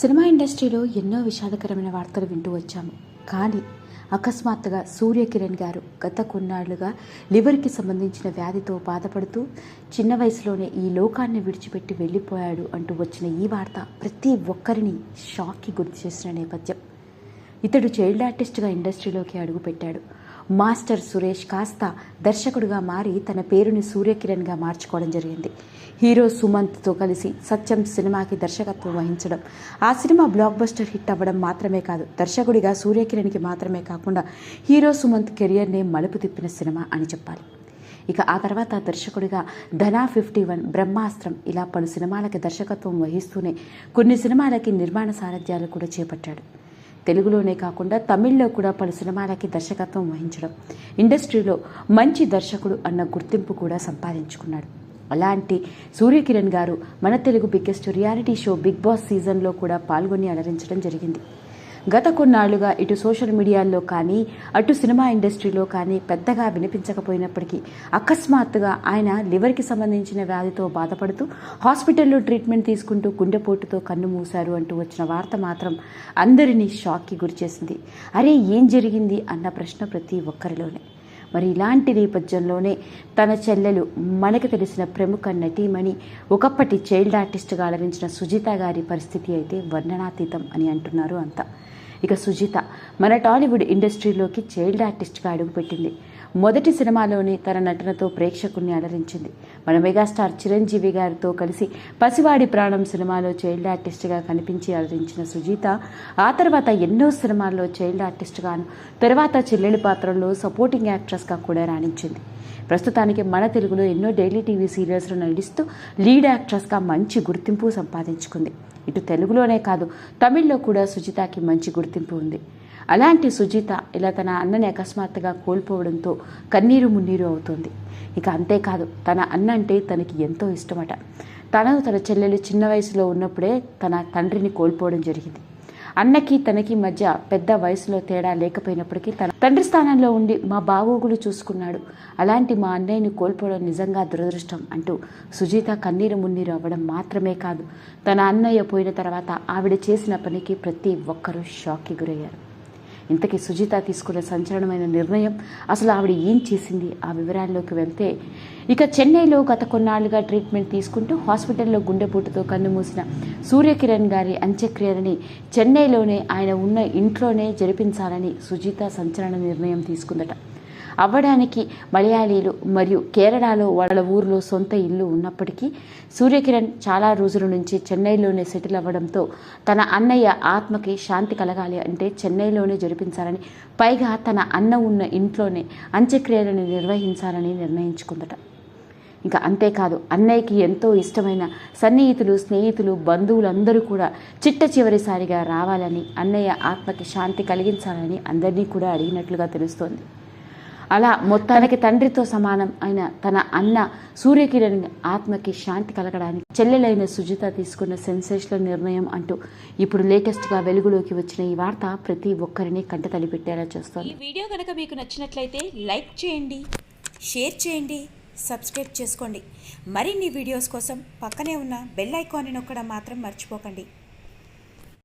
Cinema ఇండస్ట్రీలో ఎన్నో విషాదకరమైన వార్తలు వింటూ వచ్చాము. కానీ అకస్మాత్తుగా సూర్యకిరణ్ గారు గత కొన్నాళ్ళుగా లివర్కి సంబంధించిన వ్యాధితో బాధపడుతూ చిన్న వయసులోనే ఈ లోకాన్ని విడిచిపెట్టి వెళ్ళిపోయాడు అంటూ వచ్చిన ఈ వార్త ప్రతి ఒక్కరిని షాక్కి గుర్తు చేసిన నేపథ్యం. ఇతడు చైల్డ్ ఆర్టిస్ట్గా ఇండస్ట్రీలోకి అడుగుపెట్టాడు. మాస్టర్ సురేష్ కాస్త దర్శకుడిగా మారి తన పేరుని సూర్యకిరణ్గా మార్చుకోవడం జరిగింది. హీరో సుమంత్తో కలిసి సత్యం సినిమాకి దర్శకత్వం వహించడం. ఆ సినిమా బ్లాక్ బస్టర్ హిట్ అవ్వడం మాత్రమే కాదు దర్శకుడిగా సూర్యకిరణ్కి మాత్రమే కాకుండా హీరో సుమంత్ కెరియర్నే మలుపు తిప్పిన సినిమా అని చెప్పాలి. ఇక ఆ తర్వాత దర్శకుడిగా ధనా ఫిఫ్టీ వన్ బ్రహ్మాస్త్రం ఇలా పలు సినిమాలకి దర్శకత్వం వహిస్తూనే కొన్ని సినిమాలకి నిర్మాణ సారథ్యాలు కూడా చేపట్టాడు. తెలుగులోనే కాకుండా తమిళ్ళో కూడా పలు సినిమాలకి దర్శకత్వం వహించడం ఇండస్ట్రీలో మంచి దర్శకుడు అన్న గుర్తింపు కూడా సంపాదించుకున్నాడు. అలాంటి సూర్యకిరణ్ గారు మన Telugu biggest reality show big boss సీజన్లో కూడా పాల్గొని అలరించడం జరిగింది. గత కొన్నాళ్ళుగా ఇటు సోషల్ మీడియాల్లో కానీ అటు సినిమా ఇండస్ట్రీలో కానీ పెద్దగా వినిపించకపోయినప్పటికీ అకస్మాత్తుగా ఆయన లివర్కి సంబంధించిన వ్యాధితో బాధపడుతూ హాస్పిటల్లో ట్రీట్మెంట్ తీసుకుంటూ గుండెపోటుతో కన్ను మూశారు అంటూ వచ్చిన వార్త మాత్రం అందరినీ షాక్కి గురిచేసింది. అరే ఏం జరిగింది? అన్న ప్రశ్న ప్రతి ఒక్కరిలోనే. మరి ఇలాంటి నేపథ్యంలోనే తన చెల్లెలు మనకు తెలిసిన ప్రముఖ నటీమణి ఒకప్పటి చైల్డ్ ఆర్టిస్ట్గా అలరించిన సుజిత గారి పరిస్థితి అయితే వర్ణనాతీతం అని అంటున్నారు అంతా. ఇక సుజిత మన టాలీవుడ్ ఇండస్ట్రీలోకి చైల్డ్ ఆర్టిస్ట్గా అడుగుపెట్టింది. మొదటి సినిమాలోనే తన నటనతో ప్రేక్షకుల్ని అలరించింది. మన మెగాస్టార్ చిరంజీవి గారితో కలిసి పసివాడి ప్రాణం సినిమాలో చైల్డ్ ఆర్టిస్ట్గా కనిపించి అలరించిన సుజీత ఆ తర్వాత ఎన్నో సినిమాల్లో చైల్డ్ ఆర్టిస్ట్గాను తర్వాత చెల్లెలి పాత్రల్లో సపోర్టింగ్ యాక్ట్రెస్గా కూడా రాణించింది. ప్రస్తుతానికి మన తెలుగులో ఎన్నో డైలీ టీవీ సీరియల్స్లో నటిస్తూ లీడ్ యాక్ట్రెస్గా మంచి గుర్తింపు సంపాదించుకుంది. ఇటు తెలుగులోనే కాదు తమిళ్ళో కూడా సుజితకి మంచి గుర్తింపు ఉంది. అలాంటి సుజిత ఇలా తన అన్నని అకస్మాత్తుగా కోల్పోవడంతో కన్నీరు మున్నీరు అవుతుంది. ఇక అంతేకాదు తన అన్న అంటే తనకి ఎంతో ఇష్టమట. తను తన చెల్లెలు చిన్న వయసులో ఉన్నప్పుడే తన తండ్రిని కోల్పోవడం జరిగింది. అన్నకి తనకి మధ్య పెద్ద వయసులో తేడా లేకపోయినప్పటికీ తన తండ్రి స్థానంలో ఉండి మా బాగోగులు చూసుకున్నాడు. అలాంటి మా అన్నయ్యని కోల్పోవడం నిజంగా దురదృష్టం అంటూ సుజీత కన్నీరు మున్నీరు అవ్వడం మాత్రమే కాదు తన అన్నయ్య పోయిన తర్వాత ఆవిడ చేసిన పనికి ప్రతి ఒక్కరూ షాక్కి గురయ్యారు. ఇంతకీ సుజిత తీసుకున్న సంచలనమైన నిర్ణయం అసలు ఆవిడ ఏం చేసింది? ఆ వివరాల్లోకి వెళ్తే ఇక చెన్నైలో గత కొన్నాళ్ళుగా ట్రీట్మెంట్ తీసుకుంటూ హాస్పిటల్లో గుండెపోటుతో కన్నుమూసిన సూర్యకిరణ్ గారి అంత్యక్రియలని చెన్నైలోనే ఆయన ఉన్న ఇంట్లోనే జరిపించాలని సుజిత సంచలన నిర్ణయం తీసుకుందట. అవ్వడానికి మలయాళీలు మరియు కేరళలో వాళ్ళ ఊరిలో సొంత ఇల్లు ఉన్నప్పటికీ సూర్యకిరణ్ చాలా రోజుల నుంచి చెన్నైలోనే సెటిల్ అవ్వడంతో తన అన్నయ్య ఆత్మకి శాంతి కలగాలి అంటే చెన్నైలోనే జరిపించాలని పైగా తన అన్న ఉన్న ఇంట్లోనే అంత్యక్రియలను నిర్వహించాలని నిర్ణయించుకుందట. ఇంకా అంతేకాదు అన్నయ్యకి ఎంతో ఇష్టమైన సన్నిహితులు స్నేహితులు బంధువులందరూ కూడా చిట్ట చివరిసారిగా రావాలని అన్నయ్య ఆత్మకి శాంతి కలిగించాలని అందరినీ కూడా అడిగినట్లుగా తెలుస్తోంది. అలా మొత్తానికి తండ్రితో సమానం అయిన తన అన్న సూర్యకిరణ్ ఆత్మకి శాంతి కలగడానికి చెల్లెలైన సుజిత తీసుకున్న సెన్సేషనల్ నిర్ణయం అంటూ ఇప్పుడు లేటెస్ట్గా వెలుగులోకి వచ్చిన ఈ వార్త ప్రతి ఒక్కరిని కంట తలిపెట్టేలా చేస్తోంది. ఈ వీడియో కనుక మీకు నచ్చినట్లయితే లైక్ చేయండి షేర్ చేయండి సబ్స్క్రైబ్ చేసుకోండి. మరిన్ని వీడియోస్ కోసం పక్కనే ఉన్న బెల్ ఐకాన్ని నొక్కడం మాత్రం మర్చిపోకండి.